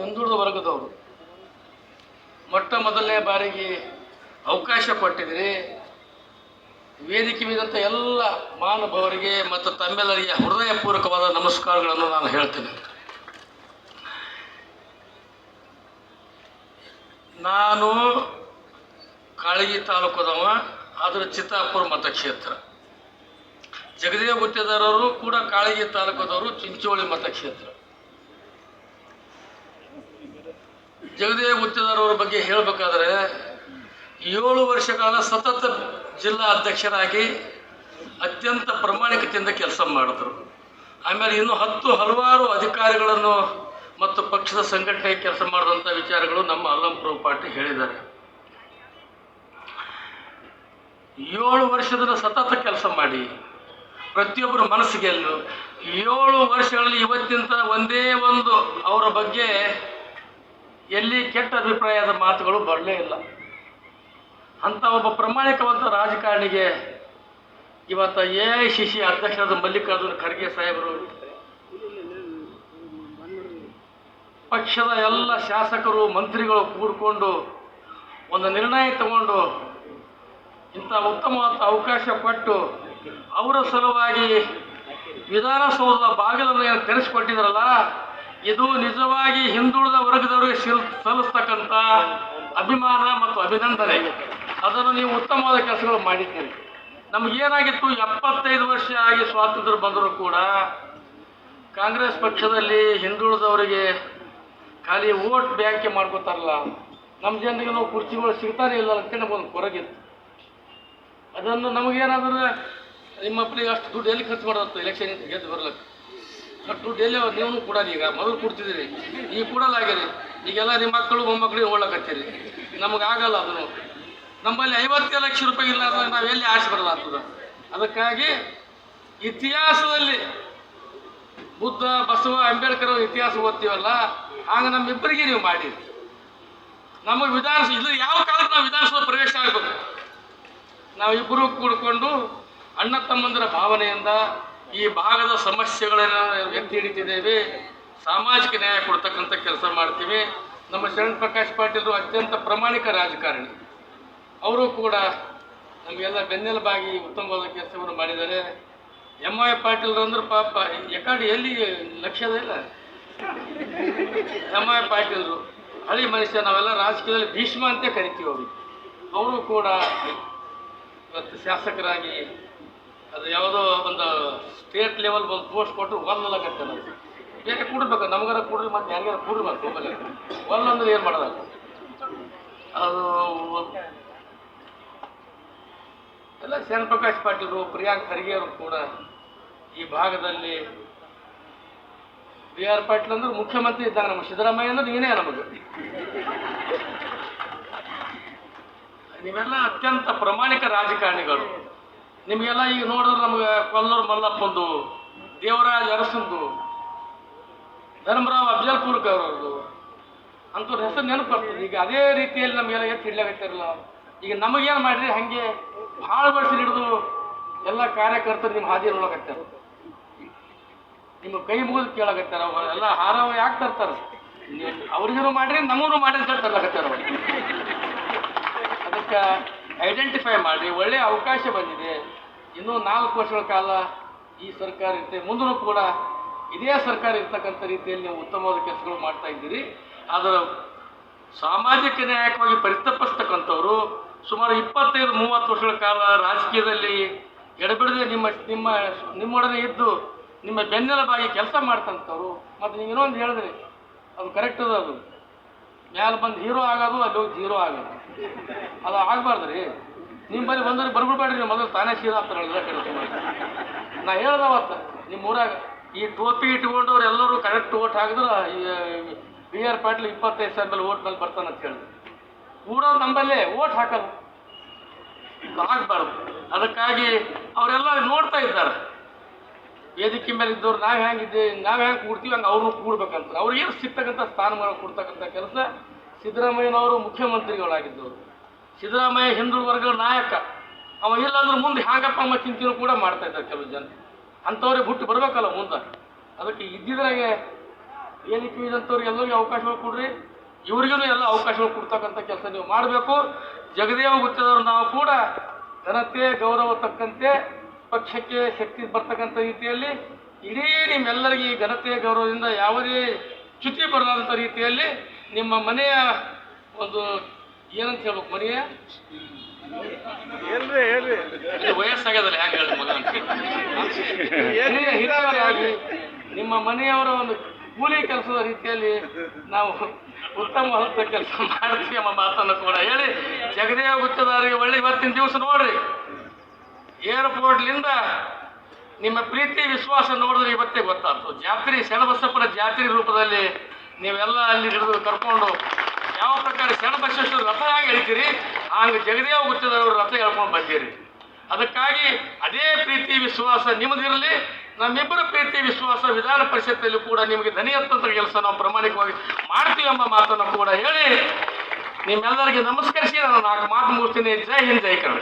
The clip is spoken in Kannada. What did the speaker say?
ಹಿಂದುಳಿದ ವರ್ಗದವರು ಮೊಟ್ಟ ಮೊದಲನೇ ಬಾರಿಗೆ ಅವಕಾಶ ಕೊಟ್ಟಿದ್ರಿ ವೇದಿಕೆ ಮೀದಂಥ ಎಲ್ಲ ಮಾನವರಿಗೆ ಮತ್ತು ತಮ್ಮೆಲ್ಲರಿಗೆ ಹೃದಯಪೂರ್ವಕವಾದ ನಮಸ್ಕಾರಗಳನ್ನು ನಾನು ಹೇಳ್ತೇನೆ. ನಾನು ಕಾಳಗಿ ತಾಲೂಕದವ ಅದರ ಚಿತ್ತಾಪುರ ಮತಕ್ಷೇತ್ರ. ಜಗದೇವ ಗುತ್ತೇದಾರರು ಕೂಡ ಕಾಳಗಿ ತಾಲೂಕದವರು, ಚಿಂಚೋಳಿ ಮತಕ್ಷೇತ್ರ. ಜಗದೇವ ಗುತ್ತೇದಾರವರ ಬಗ್ಗೆ ಹೇಳಬೇಕಾದ್ರೆ ಏಳು ವರ್ಷ ಕಾಲ ಸತತ ಜಿಲ್ಲಾ ಅಧ್ಯಕ್ಷರಾಗಿ ಅತ್ಯಂತ ಪ್ರಾಮಾಣಿಕತೆಯಿಂದ ಕೆಲಸ ಮಾಡಿದ್ರು. ಆಮೇಲೆ ಇನ್ನು ಹತ್ತು ಹಲವಾರು ಅಧಿಕಾರಿಗಳನ್ನು ಮತ್ತು ಪಕ್ಷದ ಸಂಘಟನೆ ಕೆಲಸ ಮಾಡಿದಂಥ ವಿಚಾರಗಳು ನಮ್ಮ ಅಲ್ಲಂಪುರ ಪಾರ್ಟಿ ಹೇಳಿದ್ದಾರೆ. ಏಳು ವರ್ಷದ ಸತತ ಕೆಲಸ ಮಾಡಿ ಪ್ರತಿಯೊಬ್ಬರ ಮನಸ್ಸಿಗೆ ಏಳು ವರ್ಷಗಳಲ್ಲಿ ಇವತ್ತಿಂತ ಒಂದೇ ಒಂದು ಅವರ ಬಗ್ಗೆ ಎಲ್ಲಿ ಕೆಟ್ಟ ಅಭಿಪ್ರಾಯದ ಮಾತುಗಳು ಬರಲೇ ಇಲ್ಲ. ಅಂಥ ಒಬ್ಬ ಪ್ರಾಮಾಣಿಕವಂತ ರಾಜಕಾರಣಿಗೆ ಇವತ್ತು ಎ ಐ ಸಿ ಸಿ ಅಧ್ಯಕ್ಷರಾದ ಮಲ್ಲಿಕಾರ್ಜುನ ಖರ್ಗೆ ಸಾಹೇಬರು ಪಕ್ಷದ ಎಲ್ಲ ಶಾಸಕರು, ಮಂತ್ರಿಗಳು ಕೂಡಿಕೊಂಡು ಒಂದು ನಿರ್ಣಯ ತಗೊಂಡು ಇಂಥ ಉತ್ತಮವಾದ ಅವಕಾಶ ಕೊಟ್ಟು ಅವರ ಸಲುವಾಗಿ ವಿಧಾನಸೌಧದ ಬಾಗಿಲನ್ನು ಏನು ತೆರೆಸಿಕೊಟ್ಟಿದ್ರಲ್ಲ ಇದು ನಿಜವಾಗಿ ಹಿಂದುಳಿದ ವರ್ಗದವರಿಗೆ ಶಿಲ್ ಸಲ್ಲಿಸ್ತಕ್ಕಂಥ ಅಭಿಮಾನ ಮತ್ತು ಅಭಿನಂದನೆ. ಅದನ್ನು ನೀವು ಉತ್ತಮವಾದ ಕೆಲಸಗಳು ಮಾಡಿದ್ದೀರಿ. ನಮಗೇನಾಗಿತ್ತು ಎಪ್ಪತ್ತೈದು ವರ್ಷ ಆಗಿ ಸ್ವಾತಂತ್ರ್ಯ ಬಂದರೂ ಕೂಡ ಕಾಂಗ್ರೆಸ್ ಪಕ್ಷದಲ್ಲಿ ಹಿಂದುಳಿದವರಿಗೆ ಖಾಲಿ ಓಟ್ ಬ್ಯಾಂಕೆ ಮಾಡ್ಕೋತಾರಲ್ಲ. ನಮ್ಮ ಜನರಿಗೆ ನಾವು ಕುರ್ಚಿಗಳು ಸಿಗ್ತಾನೆ ಇಲ್ಲ ಅಂತೇಳಿ ಒಂದು ಕೊರಗಿತ್ತು. ಅದನ್ನು ನಮಗೇನಾದ್ರೆ ನಿಮ್ಮ ಅಷ್ಟು ದುಡ್ಡು ಎಲ್ಲಿ ಖರ್ಚು ಮಾಡೋದು? ಎಲೆಕ್ಷನ್ ಗೆದ್ದು ಬರ್ಲಕ್ಕೆ. ಅಷ್ಟು ದುಡ್ಡು ಎಲ್ಲಿ ನೀವು ಕೂಡ ಈಗ. ಮೊದಲು ಕೊಡ್ತಿದ್ದೀರಿ. ಈಗ ಕೊಡಲಾಗಿರಿ. ಈಗೆಲ್ಲ ನಿಮ್ಮ ಮಕ್ಕಳು ಮೊಮ್ಮಕ್ಕಳಿಗೆ ಹೋಗ್ಲಕತ್ತೀರಿ. ನಮಗೆ ಆಗಲ್ಲ ಅದನ್ನು. ನಮ್ಮಲ್ಲಿ ಐವತ್ತು ಲಕ್ಷ ರೂಪಾಯಿ ಇಲ್ಲ ಅಂದ್ರೆ ನಾವು ಎಲ್ಲಿ ಆಸೆ ಬರಲಾಗ್ತದ? ಅದಕ್ಕಾಗಿ ಇತಿಹಾಸದಲ್ಲಿ ಬುದ್ಧ, ಬಸವ, ಅಂಬೇಡ್ಕರ್ ಅವ್ರ ಇತಿಹಾಸ ಓದ್ತೀವಲ್ಲ ಹಾಗೆ ನಮ್ಮಿಬ್ಬರಿಗೆ ನೀವು ಮಾಡಿ. ನಮಗೆ ವಿಧಾನಸ, ಇದು ಯಾವ ಕಾಲಕ್ಕೆ ನಾವು ವಿಧಾನಸಭೆ ಪ್ರವೇಶ ಆಗಬೇಕು? ನಾವಿಬ್ಬರು ಕೂಡಿಕೊಂಡು ಅಣ್ಣ ತಮ್ಮಂದಿರ ಭಾವನೆಯಿಂದ ಈ ಭಾಗದ ಸಮಸ್ಯೆಗಳನ್ನು ಎತ್ತಿ ಹಿಡಿತಿದ್ದೇವೆ. ಸಾಮಾಜಿಕ ನ್ಯಾಯ ಕೊಡ್ತಕ್ಕಂಥ ಕೆಲಸ ಮಾಡ್ತೀವಿ. ನಮ್ಮ ಶರಣ್ ಪ್ರಕಾಶ್ ಪಾಟೀಲರು ಅತ್ಯಂತ ಪ್ರಾಮಾಣಿಕ ರಾಜಕಾರಣಿ. ಅವರು ಕೂಡ ನಮಗೆಲ್ಲ ಬೆನ್ನೆಲುಬಾಗಿ ಉತ್ತಮವಾದ ಕೆಲಸವನ್ನು ಮಾಡಿದ್ದಾರೆ. ಎಂ ಐ ಪಾಟೀಲ್ ಅಂದ್ರೆ ಪಾಪ ಯಾಕಡೆ ಎಲ್ಲಿ ಲಕ್ಷ್ಯದ ಇಲ್ಲ? ಎಂ ಐ ಪಾಟೀಲ್ರು, ಹಳಿ ಮನುಷ್ಯ ನಾವೆಲ್ಲ ರಾಜಕೀಯದಲ್ಲಿ ಭೀಷ್ಮ ಅಂತ ಕರಿತೀವಿ ಅವರು ಕೂಡ ಇವತ್ತು ಶಾಸಕರಾಗಿ ಅದು ಯಾವುದೋ ಒಂದು ಸ್ಟೇಟ್ ಲೆವೆಲ್ ಒಂದು ಪೋಸ್ಟ್ ಕೊಟ್ಟು ಒಲ್ಲಲಾಗತ್ತೆ ಬೇರೆ ಕೂಡಬೇಕು? ನಮಗಾರ ಕೂಡ್ರಿ ಮತ್ತೆ ಯಾರಿಗಾರ ಕೂಡಬೇಕು ಹೋಗಲ್ಲ ಒಲ್ಲ ಅಂದ್ರೆ ಏನು ಮಾಡೋದ ಅದು? ಎಲ್ಲ ಶರಣ್ ಪ್ರಕಾಶ್ ಪಾಟೀಲ್ರು, ಪ್ರಿಯಾಂಕ್ ಖರ್ಗೆ ಕೂಡ ಈ ಭಾಗದಲ್ಲಿ ಬಿ ಆರ್ ಪಾಟೀಲ್ ಅಂದ್ರೆ ಮುಖ್ಯಮಂತ್ರಿ ಇದ್ದಾಗ ನಮ್ಮ ಸಿದ್ದರಾಮಯ್ಯ ಅಂದ್ರೆ ನೀನೇ ನಮಗೆ. ನೀವೆಲ್ಲ ಅತ್ಯಂತ ಪ್ರಾಮಾಣಿಕ ರಾಜಕಾರಣಿಗಳು. ನಿಮಗೆಲ್ಲ ಈಗ ನೋಡಿದ್ರೆ ನಮಗೆ ಕೊಲ್ಲೂರು ಮಲ್ಲಪ್ಪಂದು, ದೇವರಾಜ್ ಅರಸಂದು ಧರ್ಮರಾವ್ ಅಫ್ಜಲ್ಪುರ್ಕರ್ ಅವರದ್ದು ಅಂತವ್ರ ಹೆಸರು ನೆನಪು ಬರ್ತದೆ ಈಗ ಅದೇ ರೀತಿಯಲ್ಲಿ ನಮಗೆಲ್ಲ ಎತ್ತಿ ಹಿಡ್ಲಾಗತ್ತಿರಲ್ಲ ಈಗ ನಮಗೇನು ಮಾಡಿರಿ, ಹಾಗೆ ಭಾಳ ವರ್ಷ ಹಿಡಿದು ಎಲ್ಲ ಕಾರ್ಯಕರ್ತರು ನಿಮ್ಮ ಹಾದಿ ನೋಡಕತ್ತಾರ ನಿಮ್ಮ ಕೈ ಮುಗಿದು ಕೇಳಕತ್ತಾರ. ಎಲ್ಲ ಹಾರವ ಯಾಕೆ ತರ್ತಾರೆ ಅವ್ರಿಗೂ ಮಾಡ್ರಿ ನಮಗೂ ಮಾಡಿ ಅಂತ ತರ್ಲಕತ್ತಾರ ಅದಕ್ಕೆ ಐಡೆಂಟಿಫೈ ಮಾಡಿ ಒಳ್ಳೆಯ ಅವಕಾಶ ಬಂದಿದೆ. ಇನ್ನೂ ನಾಲ್ಕು ವರ್ಷಗಳ ಕಾಲ ಈ ಸರ್ಕಾರ ಇರುತ್ತೆ. ಮುಂದೂ ಕೂಡ ಇದೇ ಸರ್ಕಾರ ಇರ್ತಕ್ಕಂಥ ರೀತಿಯಲ್ಲಿ ನೀವು ಉತ್ತಮವಾದ ಕೆಲಸಗಳು ಮಾಡ್ತಾ ಇದ್ದೀರಿ. ಆದರೆ ಸಾಮಾಜಿಕ ನ್ಯಾಯಕವಾಗಿ ಪರಿತಪಿಸ್ತಕ್ಕಂಥವ್ರು ಸುಮಾರು ಇಪ್ಪತ್ತೈದು, ಮೂವತ್ತು ವರ್ಷಗಳ ಕಾಲ ರಾಜಕೀಯದಲ್ಲಿ ಎಡಬಿಡದೆ ನಿಮ್ಮ ನಿಮ್ಮ, ನಿಮ್ಮೊಡನೆ ಇದ್ದು ನಿಮ್ಮ ಬೆನ್ನೆಲುಬಾಗಿ ಕೆಲಸ ಮಾಡ್ತಂಥವ್ರು ಮತ್ತು ನೀವು ಇನ್ನೊಂದು ಹೇಳಿದ್ರಿ, ಅದು ಕರೆಕ್ಟ್ ಅದ ಅದು. ಮ್ಯಾಲೆ ಬಂದು ಹೀರೋ ಆಗೋದು, ಅಲ್ಲಿ ಹೋಗಿ ಜೀರೋ ಆಗೋದು. ಅದು ಆಗಬಾರ್ದು ರೀ. ನಿಮ್ಮ ಬಳಿ ಬಂದ್ರೆ ಬರ್ಬಿಡ್ಬೇಡ್ರಿ ನಿಮ್ಮ ಮೊದಲು ತಾನೇ ಸೀದಾ ಅಂತ ನಾ ಹೇಳ್ದೆ ಅವತ್ತು ನಿಮ್ಮ ಊರಾಗ, ಈ ಟೋಪಿ ಇಟ್ಕೊಂಡವ್ರು ಎಲ್ಲರೂ ಕರೆಕ್ಟ್ ಓಟ್ ಹಾಕಿದ್ರೆ ಬಿ ಆರ್ ಪಾಟೀಲ್ ಇಪ್ಪತ್ತೈದು ಸಾವಿರ ಮೇಲೆ ಓಟ್ ಮೇಲೆ ಬರ್ತಾನೆ ಅಂತ ಹೇಳಿದ್ರು ಕೂಡ ನಮ್ಮಲ್ಲೇ ಓಟ್ ಹಾಕಲ್ಲ. ಆಗಬಾರ್ದು. ಅದಕ್ಕಾಗಿ ಅವರೆಲ್ಲ ನೋಡ್ತಾ ಇದ್ದಾರೆ. ವೇದಿಕೆ ಮೇಲೆ ಇದ್ದವ್ರು ನಾವು ಹೆಂಗಿದ್ದೆ ನಾವು ಹೆಂಗೆ ಕೂಡ್ತೀವಿ, ಹಂಗೆ ಅವ್ರನ್ನೂ ಕೂಡ್ಬೇಕಂತ. ಅವ್ರಿಗೆ ಸಿಗ್ತಕ್ಕಂಥ ಸ್ಥಾನಮಾನ ಕೊಡ್ತಕ್ಕಂಥ ಕೆಲಸ ಸಿದ್ದರಾಮಯ್ಯನವರು ಮುಖ್ಯಮಂತ್ರಿಗಳಾಗಿದ್ದವರು. ಸಿದ್ದರಾಮಯ್ಯ ಹಿಂದೂ ವರ್ಗದ ನಾಯಕ, ಅವ ಇಲ್ಲ ಅಂದ್ರೆ ಮುಂದೆ ಹ್ಯಾಂಗಪ್ಪ ಅಮ್ಮ ಚಿಂತೆನೂ ಕೂಡ ಮಾಡ್ತಾ ಇದ್ದಾರೆ ಕೆಲವು ಜನ. ಅಂಥವ್ರಿಗೆ ಹುಟ್ಟು ಬರಬೇಕಲ್ಲ ಮುಂದೆ. ಅದಕ್ಕೆ ಇದ್ದಿದ್ರಾಗೆ ಏನಕ್ಕೆ ಇದ್ದಂಥವ್ರಿಗೆ ಎಲ್ಲರಿಗೂ ಅವಕಾಶಗಳು ಕೊಡ್ರಿ. ಇವ್ರಿಗೂ ಎಲ್ಲ ಅವಕಾಶಗಳು ಕೊಡ್ತಕ್ಕಂಥ ಕೆಲಸ ನೀವು ಮಾಡಬೇಕು. ಜಗದೇವ ಗುತ್ತದವ್ರು ನಾವು ಕೂಡ ಜನತೆ ಗೌರವ ತಕ್ಕಂತೆ, ಪಕ್ಷಕ್ಕೆ ಶಕ್ತಿ ಬರ್ತಕ್ಕಂಥ ರೀತಿಯಲ್ಲಿ ಇಡೀ ನಿಮ್ಮೆಲ್ಲರಿಗೆ ಈ ಘನತೆ, ಗೌರವದಿಂದ ಯಾವುದೇ ಚ್ಯುತಿ ಬರಲಾದಂಥ ರೀತಿಯಲ್ಲಿ ನಿಮ್ಮ ಮನೆಯ ಒಂದು ಏನಂತ ಹೇಳ್ಬೇಕು ಮನೆಯ ಹೇಳ್ರಿ. ಹೇಳ್ರಿ ವಯಸ್ಸಾಗ್ಯದಲ್ಲ ಹ್ಯಾಂಗ ಹೇಳಿ. ಹಿರಿಯ ಹಿರಿಯರಾಗಿ ನಿಮ್ಮ ಮನೆಯವರ ಒಂದು ಕೂಲಿ ಕೆಲಸದ ರೀತಿಯಲ್ಲಿ ನಾವು ಉತ್ತಮ ಉತ್ತಮವಾದ ಕೆಲಸ ಮಾಡ್ತೀವಿ ಎಂಬ ಮಾತನ್ನು ಕೂಡ ಹೇಳಿ ಜಗದೇವ ಗುತ್ತದಾರಿಗೆ ಒಳ್ಳೆ ಇವತ್ತಿನ ದಿವಸ ನೋಡ್ರಿ. ಏರ್ಪೋರ್ಟ್ಲಿಂದ ನಿಮ್ಮ ಪ್ರೀತಿ ವಿಶ್ವಾಸ ನೋಡಿದ್ರೆ ಇವತ್ತೇ ಗೊತ್ತಾಗ್ತು ಜಾತ್ರೆ ಶರಣಬಸಪ್ಪನ ಜಾತ್ರೆ ರೂಪದಲ್ಲಿ ನೀವೆಲ್ಲ ಅಲ್ಲಿ ಹಿಡಿದು ಕರ್ಕೊಂಡು ಯಾವ ಪ್ರಕಾರ ಶರಣಬಸವೇಶ್ವರ ರಥ ಹೇಗೆ ಎಳಿತೀರಿ? ಹಂಗೆ ಜಗದೇವ ಗುತ್ತದವರು ರಥ ಎಳ್ಕೊಂಡು ಬಂದಿರಿ. ಅದಕ್ಕಾಗಿ ಅದೇ ಪ್ರೀತಿ, ವಿಶ್ವಾಸ ನಿಮ್ಮದಿರಲಿ ನಮ್ಮಿಬ್ಬರ ಪ್ರೀತಿ, ವಿಶ್ವಾಸ ವಿಧಾನ ಪರಿಷತ್ತಲ್ಲಿ ಕೂಡ ನಿಮಗೆ ಧನಿಯತ್ತಂತ ಕೆಲಸ ನಾವು ಪ್ರಾಮಾಣಿಕವಾಗಿ ಮಾಡ್ತೀವಿ ಎಂಬ ಮಾತನ್ನು ಕೂಡ ಹೇಳಿ ನಿಮ್ಮೆಲ್ಲರಿಗೆ ನಮಸ್ಕರಿಸಿ ನಾನು ನಾಲ್ಕು ಮಾತು ಮುಗಿಸ್ತೀನಿ. ಜೈ ಹಿಂದ್, ಜೈ ಕನ್ನಡ